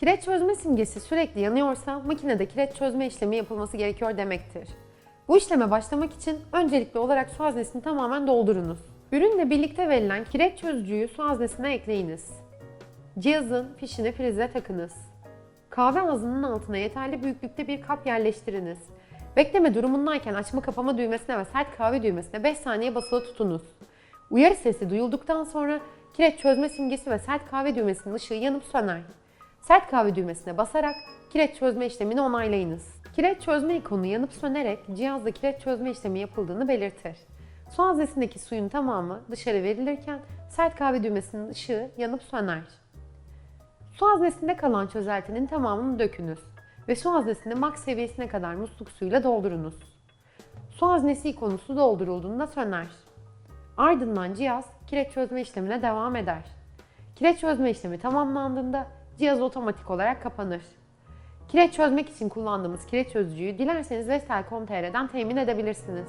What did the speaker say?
Kireç çözme simgesi sürekli yanıyorsa makinede kireç çözme işlemi yapılması gerekiyor demektir. Bu işleme başlamak için öncelikli olarak su haznesini tamamen doldurunuz. Ürünle birlikte verilen kireç çözücüyü su haznesine ekleyiniz. Cihazın fişini prize takınız. Kahve ağzının altına yeterli büyüklükte bir kap yerleştiriniz. Bekleme durumundayken açma kapama düğmesine ve sert kahve düğmesine 5 saniye basılı tutunuz. Uyarı sesi duyulduktan sonra kireç çözme simgesi ve sert kahve düğmesinin ışığı yanıp söner. Sert kahve düğmesine basarak kireç çözme işlemini onaylayınız. Kireç çözme ikonu yanıp sönerek cihazda kireç çözme işlemi yapıldığını belirtir. Su haznesindeki suyun tamamı dışarı verilirken sert kahve düğmesinin ışığı yanıp söner. Su haznesinde kalan çözeltinin tamamını dökünüz ve su haznesini max seviyesine kadar musluk suyuyla doldurunuz. Su haznesi ikonu su doldurulduğunda söner. Ardından cihaz kireç çözme işlemine devam eder. Kireç çözme işlemi tamamlandığında cihaz otomatik olarak kapanır. Kireç çözmek için kullandığımız kireç çözücüyü dilerseniz Vestel.com.tr'den temin edebilirsiniz.